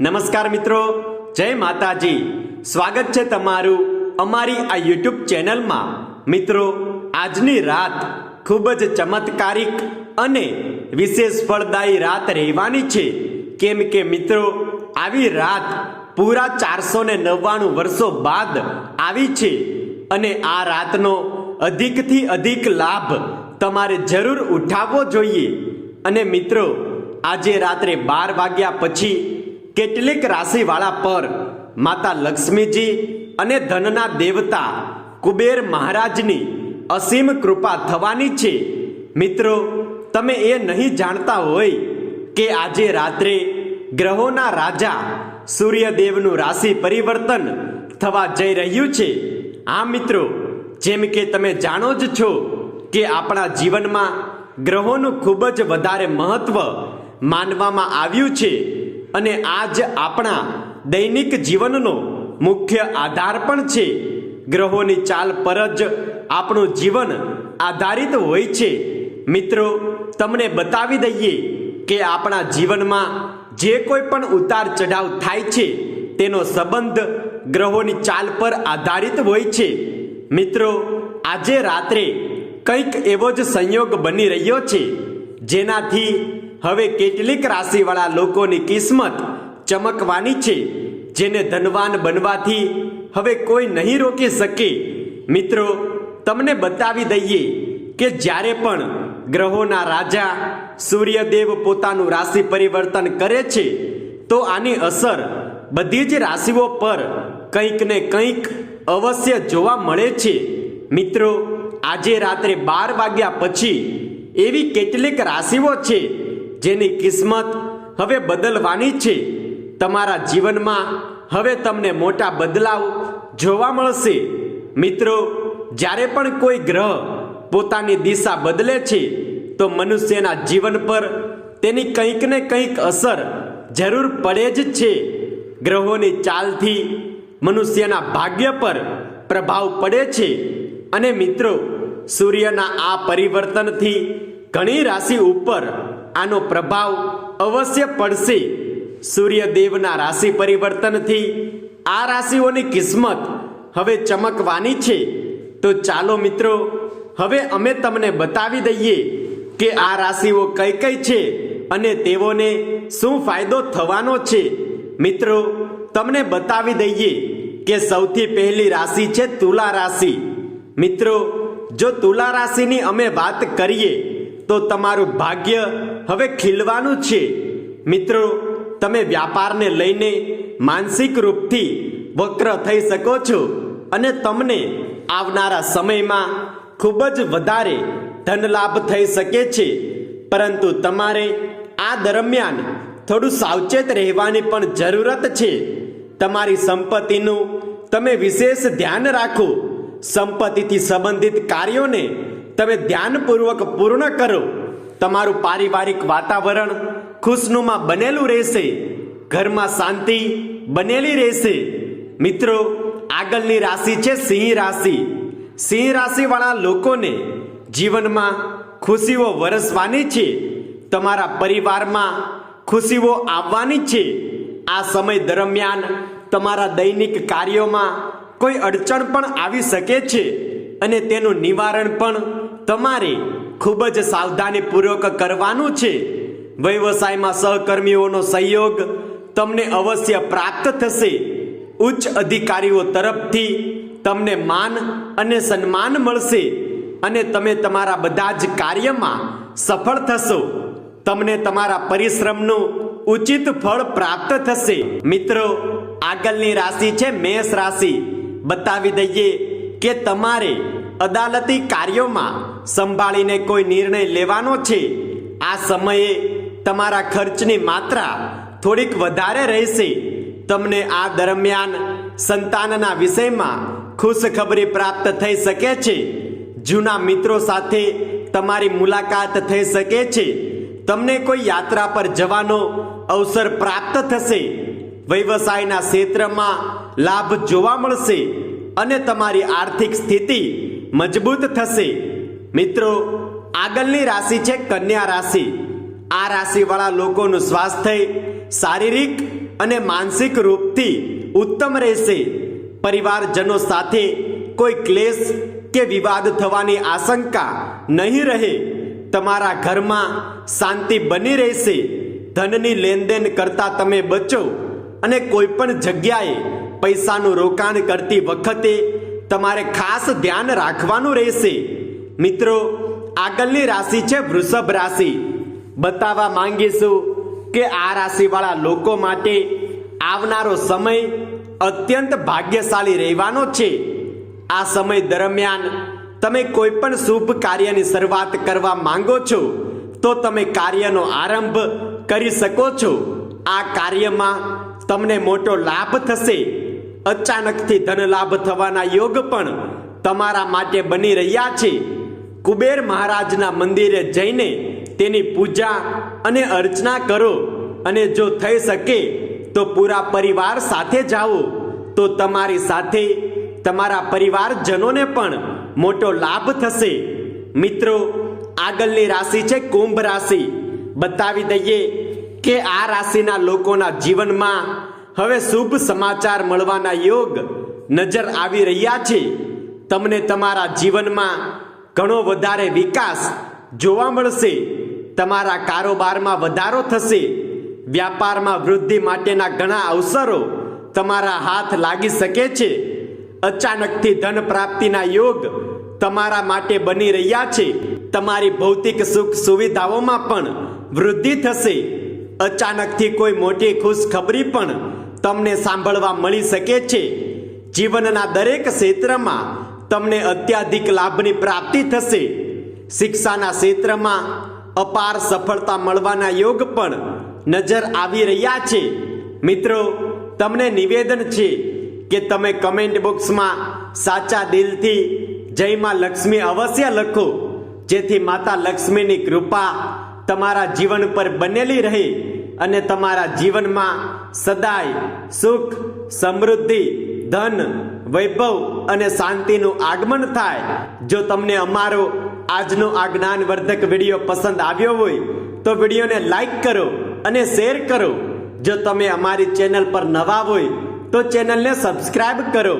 નમસ્કાર મિત્રો, જય માતાજી. સ્વાગત છે તમારું અમારી આ યુટ્યુબ ચેનલમાં. મિત્રો, આજની રાત ખૂબ જ ચમત્કારિક અને વિશેષ ફળદાયી રાત રહેવાની છે. કેમ કે મિત્રો, આવી રાત પૂરા ચારસો ને નવ્વાણું વર્ષો બાદ આવી છે અને આ રાતનો અધિકથી અધિક લાભ તમારે જરૂર ઉઠાવવો જોઈએ. અને મિત્રો, આજે રાત્રે બાર વાગ્યા પછી કેટલીક રાશિવાળા પર માતા લક્ષ્મીજી અને ધનના દેવતા કુબેર મહારાજની અસીમ કૃપા થવાની છે. મિત્રો, તમે એ નહીં જાણતા હોય કે આજે રાત્રે ગ્રહોના રાજા સૂર્યદેવનું રાશિ પરિવર્તન થવા જઈ રહ્યું છે. આ મિત્રો, જેમ કે તમે જાણો જ છો કે આપણા જીવનમાં ગ્રહોનું ખૂબ જ વધારે મહત્વ માનવામાં આવ્યું છે. અને આ જ આપણા દૈનિક જીવનનો મુખ્ય આધાર પણ છે. ગ્રહોની ચાલ પર જ આપણું જીવન આધારિત હોય છે. મિત્રો, તમને બતાવી દઈએ કે આપણા જીવનમાં જે કોઈ પણ ઉતાર ચઢાવ થાય છે, તેનો સંબંધ ગ્રહોની ચાલ પર આધારિત હોય છે. મિત્રો, આજે રાત્રે કંઈક એવો જ સંયોગ બની રહ્યો છે, જેનાથી હવે કેટલીક રાશિવાળા લોકોની કિસ્મત ચમકવાની છે, જેને ધનવાન બનવાથી હવે કોઈ નહીં રોકી શકે. મિત્રો, તમને બતાવી દઈએ કે જ્યારે પણ ગ્રહોના રાજા સૂર્યદેવ પોતાનું રાશિ પરિવર્તન કરે છે, તો આની અસર બધી જ રાશિઓ પર કંઈક ને કંઈક અવશ્ય જોવા મળે છે. મિત્રો, આજે રાત્રે બાર વાગ્યા પછી એવી કેટલીક રાશિઓ છે જેની કિસ્મત હવે બદલવાની છે. તમારા જીવનમાં હવે તમને મોટા બદલાવ જોવા મળશે. મિત્રો, જ્યારે પણ કોઈ ગ્રહ પોતાની દિશા બદલે છે, તો મનુષ્યના જીવન પર તેની કંઈક ને કંઈક અસર જરૂર પડે જ છે. ગ્રહોની ચાલથી મનુષ્યના ભાગ્ય પર પ્રભાવ પડે છે. અને મિત્રો, સૂર્યના આ પરિવર્તનથી ઘણી રાશિ ઉપર આનો પ્રભાવ અવશ્ય પડશે. સૂર્યદેવના રાશિ પરિવર્તનથી આ રાશિઓની કિસ્મત હવે ચમકવાની છે. તો ચાલો મિત્રો, હવે અમે તમને બતાવી દઈએ કે આ રાશિઓ કઈ કઈ છે અને તેઓને શું ફાયદો થવાનો છે. મિત્રો, તમને બતાવી દઈએ કે સૌથી પહેલી રાશિ છે તુલા રાશિ. મિત્રો, જો તુલા રાશિની અમે વાત કરીએ, તો તમારું ભાગ્ય હવે ખીલવાનું છે. મિત્રો, તમે વ્યાપારને લઈને માનસિક રૂપથી વક્ર થઈ શકો છો અને તમને આવનારા સમયમાં ખૂબ જ વધારે ધન લાભ થઈ શકે છે. પરંતુ તમારે આ દરમિયાન થોડું સાવચેત રહેવાની પણ જરૂરત છે. તમારી સંપત્તિનું તમે વિશેષ ધ્યાન રાખો. સંપત્તિથી સંબંધિત કાર્યોને તમે ધ્યાનપૂર્વક પૂર્ણ કરો. તમારું પારિવારિક વાતાવરણ ખુશનુમા બનેલું રહેશે, ઘરમાં શાંતિ બનેલી રહેશે. મિત્રો, આગળની રાશિ છે સિંહ રાશિ. સિંહ રાશિવાળા લોકોને જીવનમાં ખુશીઓ વરસવાની છે. તમારા પરિવારમાં ખુશીઓ આવવાની છે. આ સમય દરમિયાન તમારા દૈનિક કાર્યોમાં કોઈ અડચણ પણ આવી શકે છે અને તેનું નિવારણ પણ તમારે ખૂબ જ સાવધાનીપૂર્વક કરવાનું છે. વ્યવસાયમાં સહકર્મીઓનો સહયોગ તમને અવશ્ય પ્રાપ્ત થશે. ઉચ્ચ અધિકારીઓ તરફથી તમને માન અને સન્માન મળશે અને તમે તમારા બધા જ કાર્યમાં સફળ થશો. તમને તમારા પરિશ્રમનું ઉચિત ફળ પ્રાપ્ત થશે. મિત્રો, આગળની રાશિ છે મેષ રાશિ. બતાવી દઈએ કે તમારે અદાલતી કાર્યોમાં સંભાળીને કોઈ નિર્ણય લેવાનો છે, આ સમયે તમારા ખર્ચની માત્રા થોડીક વધારે રહેશે. તમને આ દરમિયાન સંતાનના વિષયમાં ખુશખબરી પ્રાપ્ત થઈ શકે છે. જૂના મિત્રો સાથે તમારી મુલાકાત થઈ શકે છે. તમને કોઈ યાત્રા પર જવાનો અવસર પ્રાપ્ત થશે. વ્યવસાયના ક્ષેત્રમાં લાભ જોવા મળશે અને તમારી આર્થિક સ્થિતિ મજબૂત થશે. મિત્રો, આગળની રાશિ છે કન્યા રાશિ. આ રાશિવાળા લોકોનું સ્વાસ્થ્ય શારીરિક અને માનસિક રૂપથી ઉત્તમ રહેશે. પરિવારજનો સાથે કોઈ ક્લેશ કે વિવાદ થવાની આશંકા નહીં રહે. તમારા ઘરમાં શાંતિ બની રહેશે. ધનની લેનદેન કરતા તમે બચો અને કોઈ પણ જગ્યાએ પૈસાનું રોકાણ કરતી વખતે તમારે ખાસ ધ્યાન રાખવાનું રહેશે. મિત્રો, આગળની રાશિ છે વૃષભ રાશિ. બતાવવા માંગીશું કે આ રાશિવાળા લોકો માટે આવનારો સમય અત્યંત ભાગ્યશાળી રહેવાનો છે. આ સમય દરમિયાન તમે કોઈ પણ શુભ કાર્યની શરૂઆત કરવા માંગો છો, તો તમે કાર્યનો આરંભ કરી શકો છો. આ કાર્યમાં તમને મોટો લાભ થશે. અચાનકથી ધન લાભ થવાના યોગ પણ તમારા માટે બની રહ્યા છે. કુબેર મહારાજના મંદિરે જઈને તેની પૂજા અને અર્ચના કરો અને જો થઈ શકે તો પૂરા પરિવાર સાથે જાઓ. તો તમારી સાથે તમારા પરિવારજનોને પણ મોટો લાભ થશે. મિત્રો, આગળની રાશિ છે કુંભ રાશિ. બતાવી દઈએ કે આ રાશિના લોકોના જીવનમાં હવે શુભ સમાચાર મળવાના યોગ નજર આવી રહ્યા છે. તમને તમારા જીવનમાં ઘણો વધારે વિકાસ જોવા મળશે. તમારા કારોબારમાં વધારો થશે. વ્યાપારમાં વૃદ્ધિ માટેના ઘણા અવસરો તમારા હાથ લાગી શકે છે. અચાનકથી ધન પ્રાપ્તિના યોગ તમારા માટે બની રહ્યા છે. તમારી ભૌતિક સુખ સુવિધાઓમાં પણ વૃદ્ધિ થશે. અચાનકથી કોઈ મોટી ખુશખબરી પણ તમને સાંભળવા મળી શકે છે. જીવનના દરેક ક્ષેત્રમાં તમને અત્યાધિક લાભની પ્રાપ્તિ થશે. શિક્ષાના ક્ષેત્રમાં અપાર સફળતા મળવાના યોગ પણ નજર આવી રહ્યા છે. મિત્રો, તમને નિવેદન છે કે તમે કમેન્ટ બોક્સમાં સાચા દિલથી જય માં લક્ષ્મી અવશ્ય લખો. જેથી માતા લક્ષ્મીની કૃપા તમારા જીવન પર બનેલી રહે. અને તમારા જીવનમાં સદાય સુખ, સમૃદ્ધિ, ધન, વૈભવ અને શાંતિનું આગમન થાય. જો તમને અમારો આજનો આ જ્ઞાનવર્ધક વીડિયો પસંદ આવ્યો હોય, તો વિડીયોને લાઈક કરો અને શેર કરો. જો તમે અમારી ચેનલ પર નવા હોય, તો ચેનલને સબસ્ક્રાઈબ કરો.